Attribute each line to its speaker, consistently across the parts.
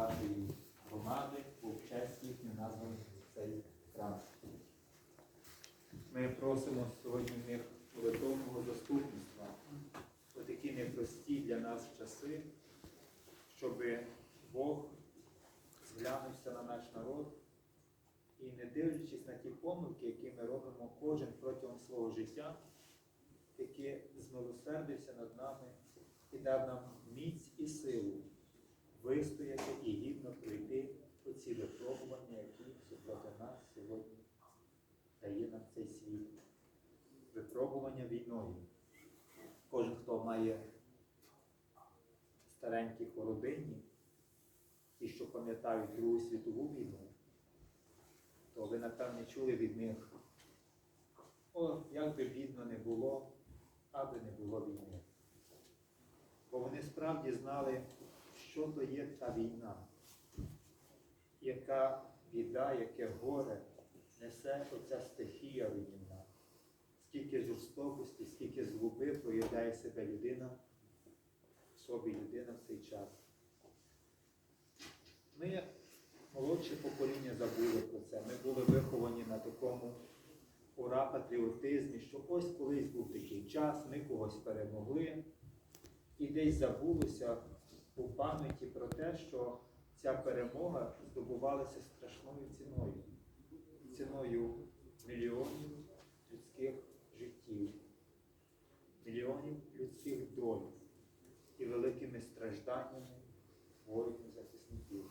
Speaker 1: вашої громади, в честь їхню названий цей храм. Ми просимо сьогодні в них молитовного заступництва у такі непрості для нас часи, щоб Бог зглянувся на наш народ і не дивлячись на ті помилки, які ми робимо кожен протягом свого життя, таки змилосердився над нами і дав нам міць і силу вистояти і гідно пройти оці випробування, які супроти нас сьогодні дає нам цей світ. Випробування війною. Кожен, хто має стареньких у родині, ті, що пам'ятають Другу світову війну, то ви, напевне, чули від них, о, як би бідно не було, аби не було війни. Бо вони справді знали, що то є та війна, яка біда, яке горе несе оця стихія руйнівна. Скільки жорстокості, скільки злоби проявляє себе людина, в собі людина в цей час. Ми, молодше покоління, забули про це. Ми були виховані на такому ура патріотизмі, що ось колись був такий час, ми когось перемогли. І десь забулося у пам'яті про те, що ця перемога здобувалася страшною ціною, ціною мільйонів людських життів, мільйонів людських доль і великими стражданнями воїнів захисників.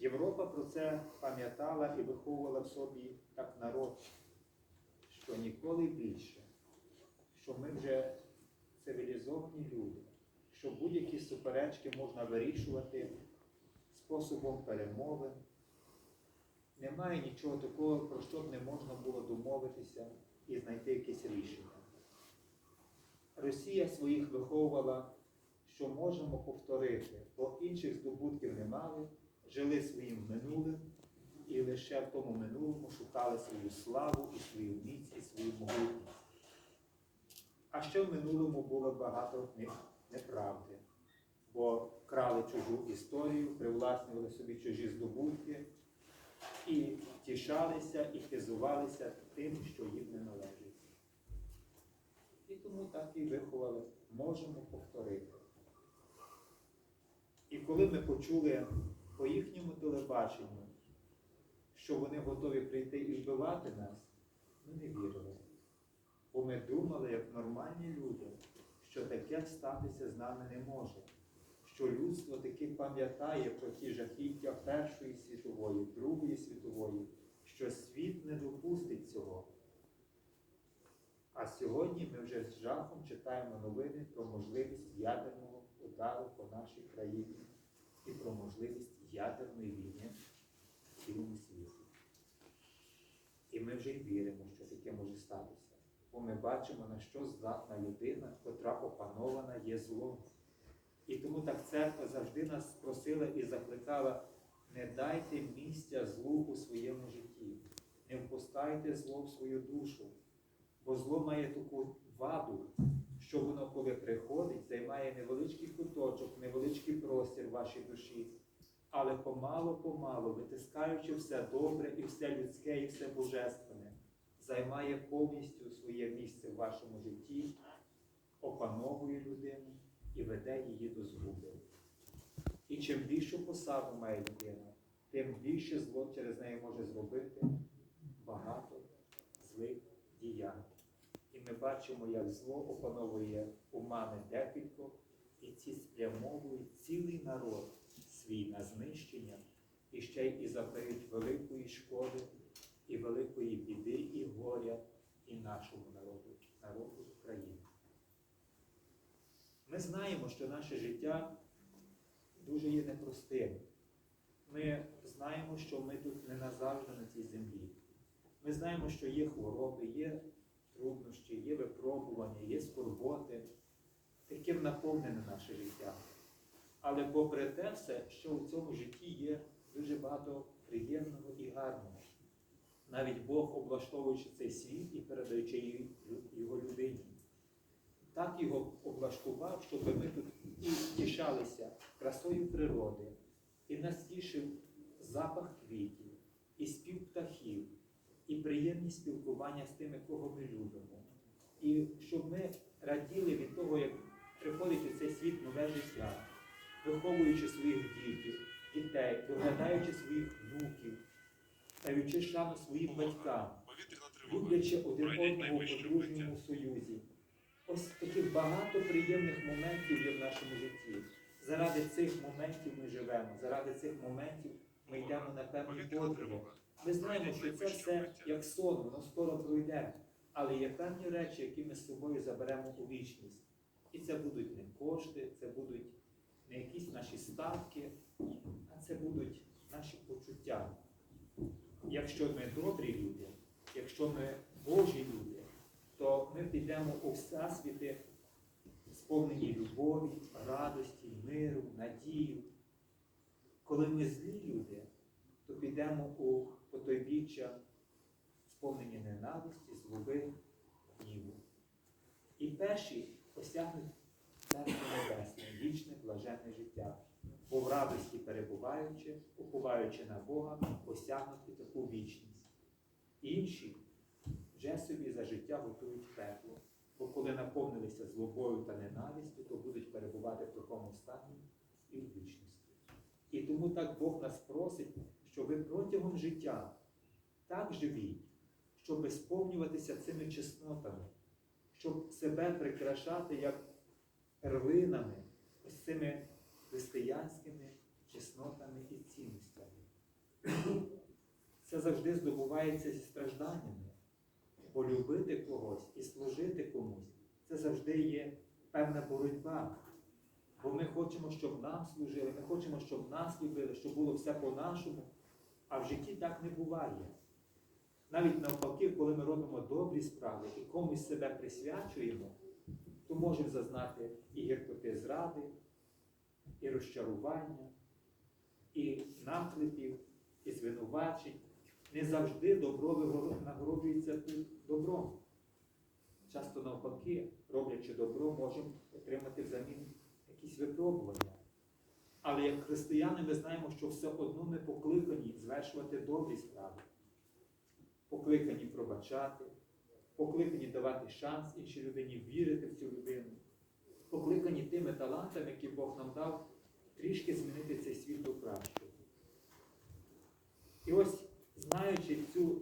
Speaker 1: Європа про це пам'ятала і виховувала в собі як народ, що ніколи більше, що ми вже цивілізовані люди, що будь-які суперечки можна вирішувати способом перемови. Немає нічого такого, про що б не можна було домовитися і знайти якесь рішення. Росія своїх виховувала, що можемо повторити, бо інших здобутків не мали, жили своїм минулим і лише в тому минулому шукали свою славу і свою міць і свою могутність. А ще в минулому було багато них неправди, бо крали чужу історію, привласнювали собі чужі здобутки і тішалися і хизувалися тим, що їм не належить. І тому так і виховали, можемо повторити. І коли ми почули по їхньому телебаченню, що вони готові прийти і вбивати нас, ми не вірили. Бо ми думали, як нормальні люди, таке статися з нами не може, що людство таки пам'ятає про ті жахіття Першої світової, Другої світової, що світ не допустить цього. А сьогодні ми вже з жахом читаємо новини про можливість ядерного удару по нашій країні і про можливість ядерної війни в цілому світі. І ми вже й віримо, що таке може статися. Бо ми бачимо, на що здатна людина, котра опанована є злом. І тому так церква завжди нас просила і закликала, не дайте місця злу у своєму житті, не впускайте зло в свою душу. Бо зло має таку ваду, що воно, коли приходить, займає невеличкий куточок, невеличкий простір вашій душі, але помало-помалу, витискаючи все добре і все людське, і все божественне, займає повністю своє місце в вашому житті, опановує людину і веде її до згуби. І чим більшу посаду має людина, тим більше зло через неї може зробити багато злих діянь. І ми бачимо, як зло опановує умами декількох, і ці спрямовують цілий народ свій на знищення, і ще й і завдають великої шкоди, і великої біди, і горя і нашому народу, народу України. Ми знаємо, що наше життя дуже є непростим. Ми знаємо, що ми тут не назавжди на цій землі. Ми знаємо, що є хвороби, є труднощі, є випробування, є скорботи. Таким наповнене наше життя. Але попри те все, що у цьому житті є дуже багато приємного і гарного. Навіть Бог, облаштовуючи цей світ і передаючи його людині, так його облаштував, щоб ми тут і тішалися красою природи, і нас тішив запах квітів, і спів птахів, і приємні спілкування з тими, кого ми любимо. І щоб ми раділи від того, як приходить у цей світ нове життя, виховуючи своїх дітей, дітей, доглядаючи своїх внуків, даючи шану своїм батькам, люблячи один одного у
Speaker 2: найвище
Speaker 1: подружньому союзі. Ось таких багато приємних моментів є в нашому житті. Заради цих моментів ми живемо, заради цих моментів ми йдемо на певні подвиги. Ми знаємо, що це все як сон, воно скоро пройде. Але є певні речі, які ми з собою заберемо у вічність. І це будуть не кошти, це будуть не якісь наші статки, а це будуть наші почуття. Якщо ми добрі люди, якщо ми Божі люди, то ми підемо у всесвіти, сповнені любові, радості, миру, надію. Коли ми злі люди, то підемо у потойбіччя, сповнені ненависті, злоби, гніву. І перші осягнуть Царство Небесне, вічне блаженне життя, бо в радості перебуваючи, уповаючи на Бога, осягнуть і таку вічність. Інші вже собі за життя готують пекло, бо коли наповнилися злобою та ненавистю, то будуть перебувати в такому стані і в вічності. І тому так Бог нас просить, щоб ви протягом життя так живіть, щоб сповнюватися цими чеснотами, щоб себе прикрашати як перлинами, ось цими християнськими чеснотами і цінностями. Це завжди здобувається зі стражданнями. Бо любити когось і служити комусь це завжди є певна боротьба. Бо ми хочемо, щоб нам служили, ми хочемо, щоб нас любили, щоб було все по-нашому, а в житті так не буває. Навіть навпаки, коли ми робимо добрі справи і комусь себе присвячуємо, то можемо зазнати і гіркоти зради, і розчарування, і наклепів, і звинувачень. Не завжди добро нагороджується добром. Часто навпаки, роблячи добро, можемо отримати взамін якісь випробування. Але як християни ми знаємо, що все одно ми покликані звершувати добрі справи, покликані пробачати, покликані давати шанс іншій людині вірити в цю людину, покликані тими талантами, які Бог нам дав, трішки змінити цей світ до кращого. І ось, знаючи цю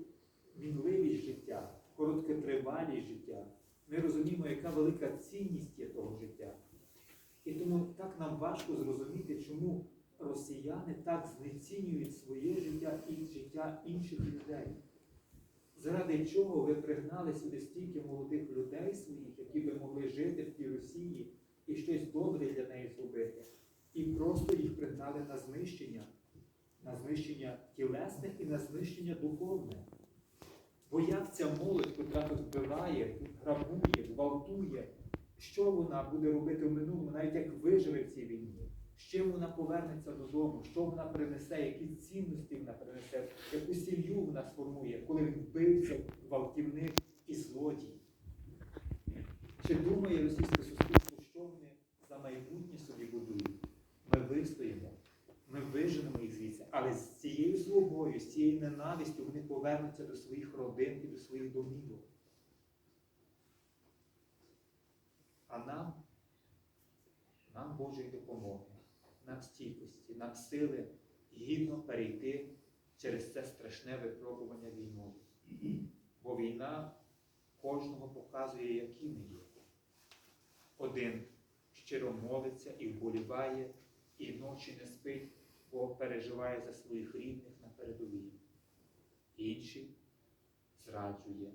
Speaker 1: мінливість життя, короткотривалість життя, ми розуміємо, яка велика цінність є того життя. І тому так нам важко зрозуміти, чому росіяни так знецінюють своє життя і життя інших людей. Заради чого ви пригнали сюди стільки молодих людей своїх, які би могли жити в тій Росії і щось добре для неї зробити, і просто їх пригнали на знищення, на знищення тілесне і на знищення духовне. Бо як ця молодь, котра тут вбиває, грабує, гвалтує, що вона буде робити в минулому, навіть як виживе в цій війні? З чим вона повернеться додому, що вона принесе, які цінності вона принесе, яку сім'ю вона сформує, коли він вбивця, гвалтівник і злодій? Чи думає російське суспільство, що вони за майбутнє вистоїмо, ми виженемо їх звідси, але з цією злобою, з цією ненавистю вони повернуться до своїх родин і до своїх домівок. А нам, нам Божої допомоги, нам стійкості, нам сили гідно перейти через це страшне випробування війною. Бо війна кожного показує, які ми є. Один щиро молиться і вболіває, і ночі не спить, бо переживає за своїх рідних на передовій. Інший зраджує,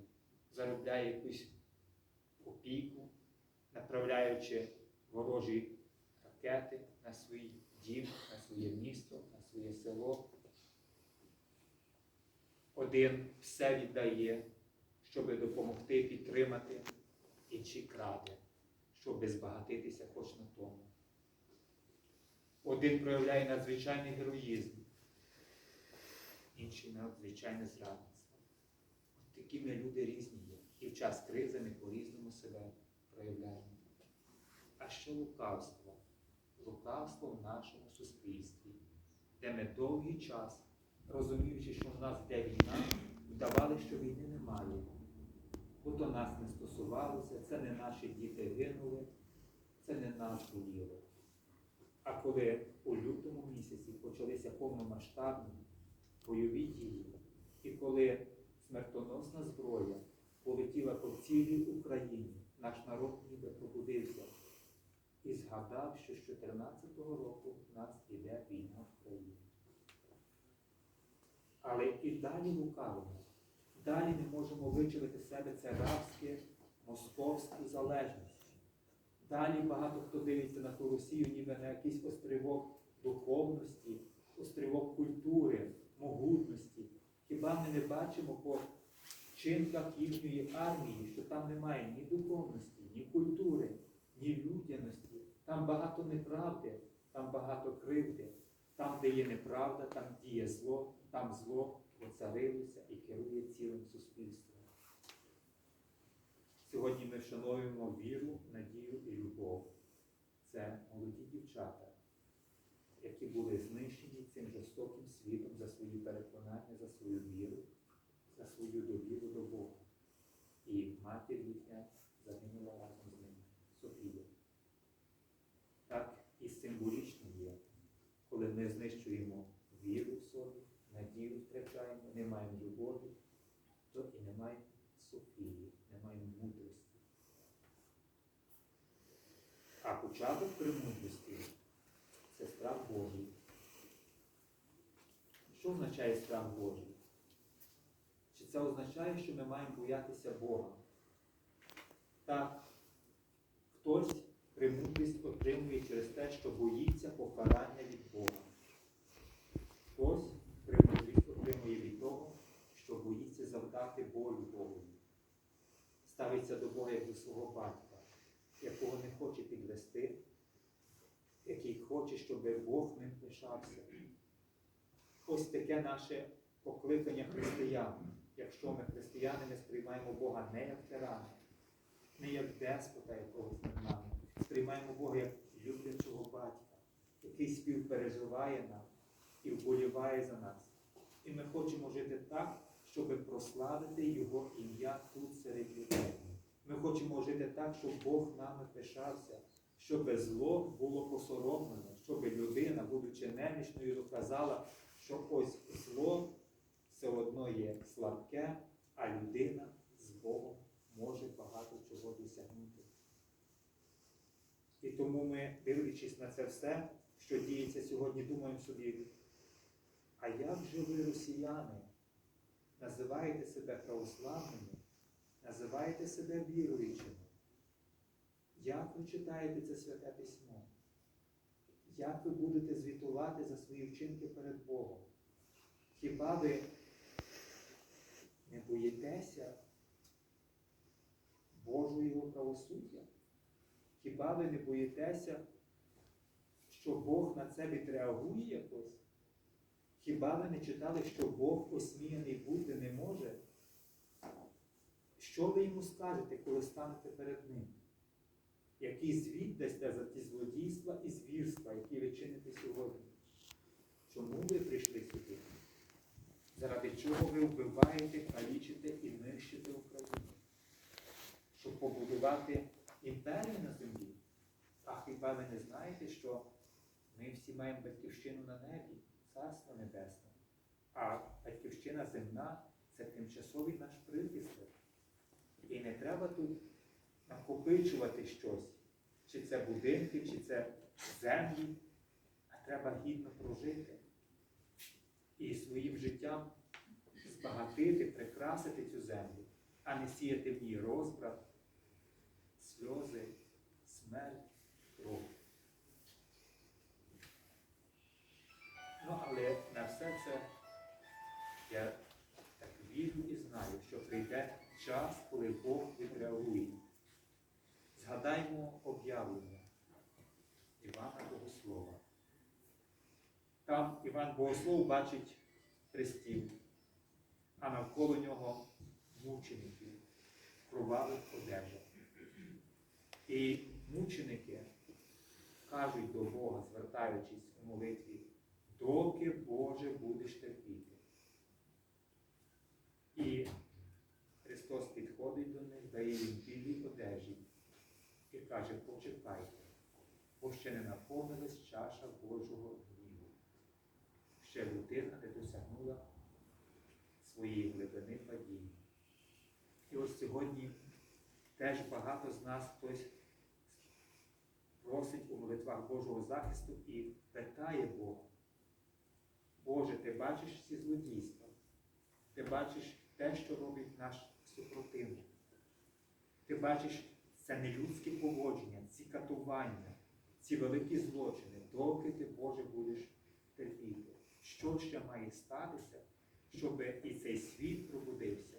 Speaker 1: заробляє якусь копійку, направляючи ворожі ракети на свій дім, на своє місто, на своє село. Один все віддає, щоб допомогти підтримати, інший краде, щоб збагатитися хоч на тому. Один проявляє надзвичайний героїзм, інший надзвичайне зрадництво. От такі ми люди різні є. І в час кризи ми по-різному себе проявляємо. а ще лукавство. Лукавство в нашому суспільстві, де ми довгий час, розуміючи, що в нас йде війна, вдавали, що війни немає. Бо то нас не стосувалося, це не наші діти гинули, це не нас боліло. А коли у лютому місяці почалися повномасштабні бойові дії, і коли смертоносна зброя полетіла по цілій Україні, наш народ ніби пробудився і згадав, що з 2014 року в нас іде війна в країні. Але і далі лукавимо. Далі не можемо вичавити з себе це рабське, московську залежність. Далі багато хто дивиться на ту Росію, ніби на якийсь острівок духовності, острівок культури, могутності. Хіба ми не бачимо по вчинках їхньої армії, що там немає ні духовності, ні культури, ні людяності. Там багато неправди, там багато кривди. Там, де є неправда, там діє зло, там зло оцарилося і керує Вшановуємо віру, надію і любов. Це молоді дівчата, які були знищені цим жорстоким світом за свої переконання, за свою віру, за свою довіру до Бога. І матір їхня загинула разом з ними, Софія. Так і символічно є, коли ми знищуємо віру в собі, надію втрачаємо, не маємо любові, то і не маємо Софії, не маємо мудрості. А початок премудрості це страх Божий. Що означає страх Божий? Чи це означає, що ми маємо боятися Бога? Так, хтось премудрість отримує через те, що боїться покарання від Бога. Хтось премудрість отримує від того, що боїться завдати болю Богу. Ставиться до Бога як до свого батька, якого не хоче підвести, який хоче, щоб Бог ним пишався. Ось таке наше покликання християн. Якщо ми християни, ми сприймаємо Бога не як тирана, не як деспота якогось над нами. Сприймаємо Бога як люблячого батька, який співпереживає нам і вболіває за нас. І ми хочемо жити так, щоб прославити Його ім'я тут серед людей. Ми хочемо жити так, щоб Бог нами пишався, щоб зло було посоромлено, щоб людина, будучи немічною, доказала, що ось зло все одно є слабке, а людина з Богом може багато чого досягнути. І тому ми, дивлячись на це все, що діється сьогодні, думаємо собі, а як же ви, росіяни, називаєте себе православними, називаєте себе віруючими? Як ви читаєте це святе письмо? Як ви будете звітувати за свої вчинки перед Богом? Хіба ви не боїтеся Божого правосуддя? Хіба ви не боїтеся, що Бог на це відреагує якось? Хіба ви не читали, що Бог осміяний бути не може? Що ви йому скажете, коли станете перед ним? Який звіт дасте за ті злодійства і звірства, які ви чините сьогодні? Чому ви прийшли сюди? Заради чого ви вбиваєте, калічите і нищите Україну? Щоб побудувати імперію на землі? А хіба ви не знаєте, що ми всі маємо батьківщину на небі, царство небесне, а батьківщина земна це тимчасовий наш прихисток. І не треба тут накопичувати щось, чи це будинки, чи це землі, а треба гідно прожити і своїм життям збагатити, прикрасити цю землю, а не сіяти в ній розбрат, сльози, смерть, кров. Ну, але на все це я так вірю і знаю, що прийде час, коли Бог відреагує. Згадаймо об'явлення Івана Богослова. Там Іван Богослов бачить хрестів, а навколо нього мучеників, в кровавих одежах. І мученики кажуть до Бога, звертаючись у молитві, доки Боже будеш терпіти. Христос підходить до них, дає їм білі одежі і каже, почекайте, бо ще не наповнилась чаша Божого гніву. Ще людина не досягнула своєї глибини падіння. І ось сьогодні теж багато з нас хтось просить у молитвах Божого захисту і питає Бога. Боже, ти бачиш всі злодійства, ти бачиш те, що робить наш супротивник. Ти бачиш це нелюдське поводження, ці катування, ці великі злочини, доки ти, Боже, будеш терпіти. Що ще має статися, щоб і цей світ пробудився,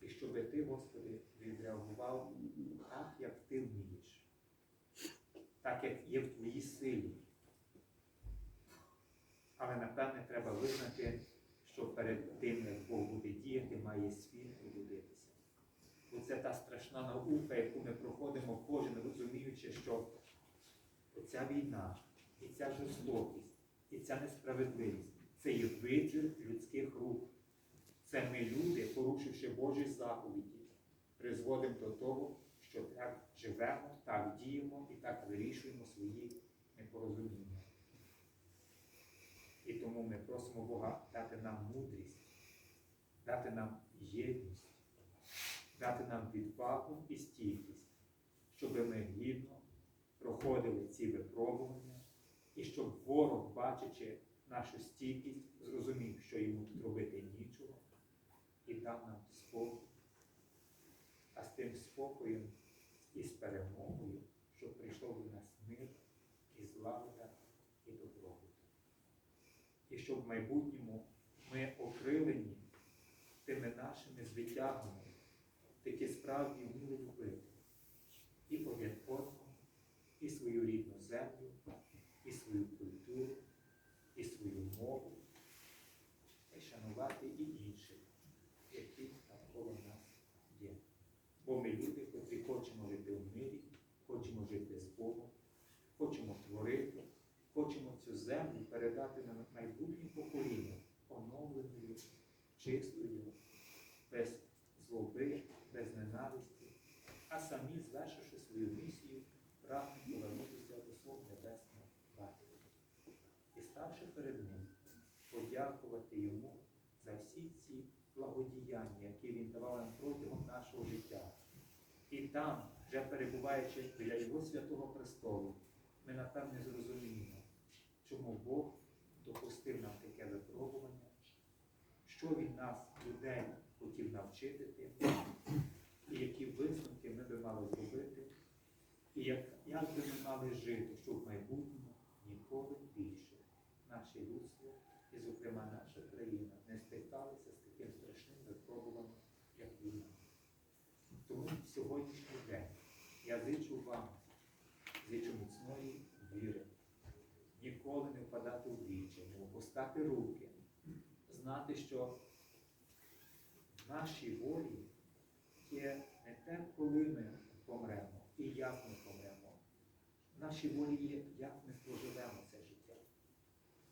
Speaker 1: і щоб ти, Господи, відреагував так, як ти вмієш, так, як є в твоїй силі. Але напевне треба визнати, що перед тим, як Бог буде діяти, має світ це та страшна наука, яку ми проходимо кожен, розуміючи, що ця війна, і ця жорстокість, і ця несправедливість це є витвір людських рук. Це ми, люди, порушивши Божі заповіді, призводимо до того, що так живемо, так діємо і так вирішуємо свої непорозуміння. І тому ми просимо Бога дати нам мудрість, дати нам єдність, дати нам відвагу і стійкість, щоб ми гідно проходили ці випробування, і щоб ворог, бачачи нашу стійкість, зрозумів, що йому тут робити нічого, і дав нам спокій. А з тим спокоєм і з перемогою, щоб прийшов до нас мир і злагода і добробут. І щоб в майбутньому ми окрилені тими нашими звитягами, такі справді вміли любити і один і свою рідну землю, і свою культуру, і свою мову, і шанувати і інших, які навколо нас є. Бо ми люди, котрі хочемо жити в мирі, хочемо жити з Богом, хочемо творити, хочемо цю землю передати на майбутнє покоління, оновленою, чистою, без злоби, а самі, звершивши свою місію, прагнуть повернутися до свого небесного батька. І ставши перед ним, подякувати йому за всі ці благодіяння, які він давав нам протягом нашого життя. І там, вже перебуваючи біля Його святого престолу, ми напевне зрозуміємо, чому Бог допустив нам таке випробування, що Він нас, людей, хотів навчити тим, і які висновки ми би мали зробити, і як, як би ми мали жити, щоб в майбутньому ніколи більше наше людство і, зокрема, наша країна не стикалися з таким страшним випробуванням, як війна. Тому в сьогоднішній день я зичу вам, зичу міцної віри, ніколи не впадати вічі, не опускати руки, знати, що в нашій волі є не те, коли ми помремо і як ми помремо. В нашій волі є, як ми проживемо це життя.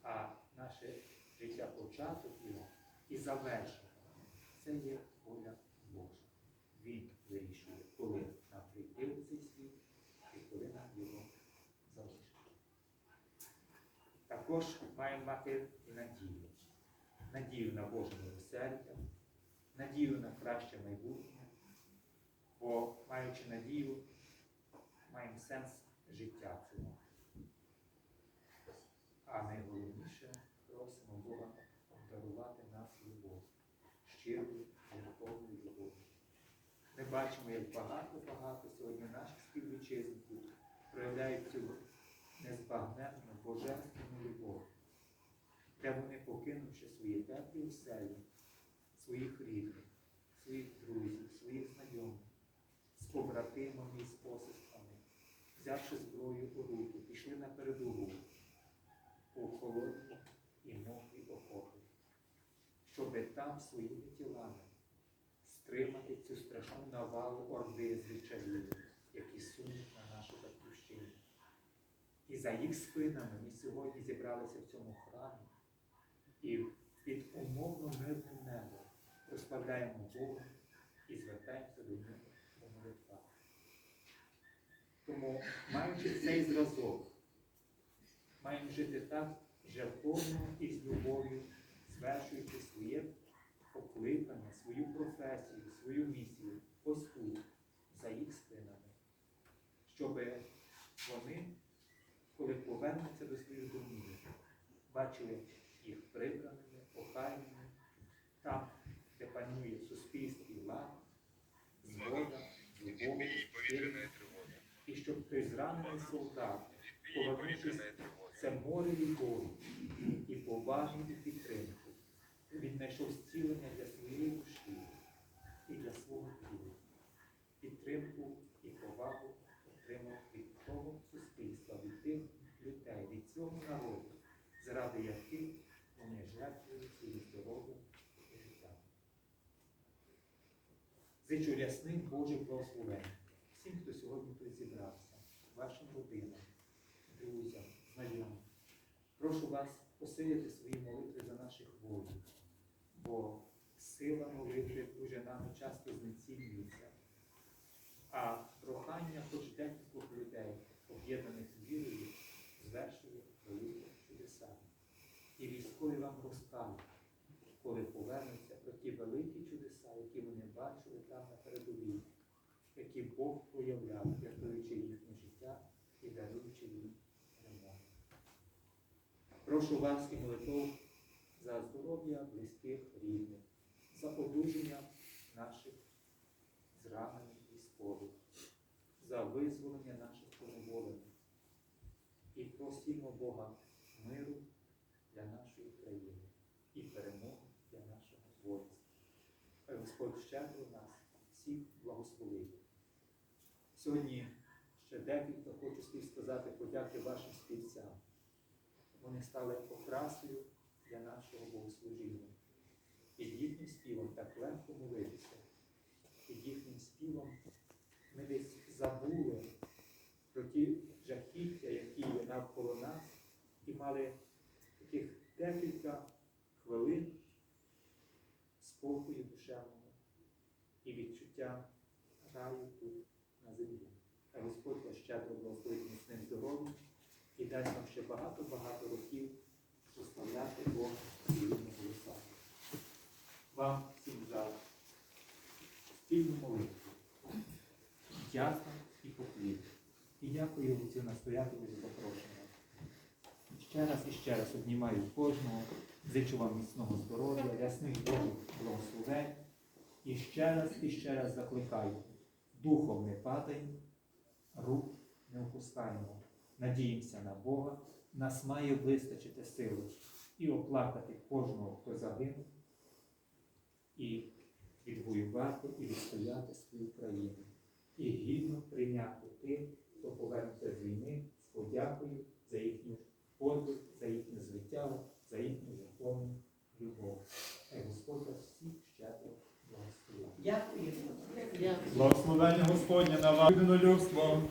Speaker 1: А наше життя початок його і завершення це є воля Божа. Він вирішує, коли нам прийти в цей світ і коли нам його залишити. Також маємо мати і надію. Надію на Боже милосердя, надію на краще майбутнє, бо маючи надію, маємо сенс життя цього. А найголовніше просимо Бога обдарувати нас любов, щирою, глибокою любов'ю. Ми бачимо, як багато-багато сьогодні наших співвітчизників проявляють цю незбагненну божественну любов, де вони, покинувши свої теплі оселі, своїх рідних, своїх друзів, побратимами з посестрами, взявши зброю у руки, пішли на передову. У холодні і мокрі окопи, щоби там своїми тілами стримати цю страшну навалу орди звичайних, які сунуть на нашу І за їх спинами ми сьогодні зібралися в цьому храмі і під умовно мирним небом розслабляємо Бога і звертаємося до нього. по. Тому, маючи цей зразок, маємо жити так жертовно і з любов'ю, звершуючи своє покликання, свою професію, свою місію ось тут, за їх спинами, щоб вони, коли повернуться до своїх домів, бачили їх прибраними, охайними, там, де панує в суспільстві лад, згода, любов, щоб той зранений солдат, повернувшись це море любові і поваги і підтримки. Він знайшов зцілення для своєї душі і для свого тіла. Підтримку і повагу отримав від того суспільства, від тих людей, від цього народу, заради яких вони жертвують своїм здоров'ям і життям. Зичу рясних Божих благословень всім, хто сьогодні вашим родинам, друзям, знайомим. Прошу вас посилити свої молитви за наших воїнів, бо сила молитви дуже нами часто знецінюється, а прохання хоч декількох людей, об'єднаних вірою, звершує великі чудеса. І військові вам розкажуть, коли повернуться про ті великі чудеса, які вони бачили там на передовій, які Бог проявляв, рятуючи життя і даруючи їм. Прошу вас і молитов за здоров'я близьких рідних, за одужання наших зранених військових, за визволення наших поневолених. І просимо Бога миру для нашої країни і перемоги для нашого воїнства. Господь щедро нас всіх благословить. Сьогодні ще декілька хочу слів сказати подяки вашим співцям. Вони стали окрасою для нашого богослужіння. Під їхнім співом так легко молитися. Під їхнім співом ми десь забули про ті жахіття, які є навколо нас, і мали таких декілька хвилин спокою душевного і відчуття раю тут Господь вас щедро благословить міцним здоров'ям і дасть нам ще багато-багато років прославляти Бога своїми голосами. Вам всім за спільну молитву. Дякую і поклін. І дякую цю настоятелю за запрошення. Ще раз і ще раз обнімаю кожного, зичу вам міцного здоров'я, ясних Божих благословень. І ще раз і ще раз закликаю. Духом не падаємо, рук не опускаємо. Надіємося на Бога, нас має вистачити сили і оплакати кожного, хто загинув, і відвоювати і відстояти свою країну. І гідно прийняти тих, хто повернеться з війни з подякою за їхню подвиг, за їхнє звиття, за їхню законну любов. Хай Господь всіх благословить.
Speaker 3: Дякую.
Speaker 4: Благословення Господнє на вас, людинолюбство,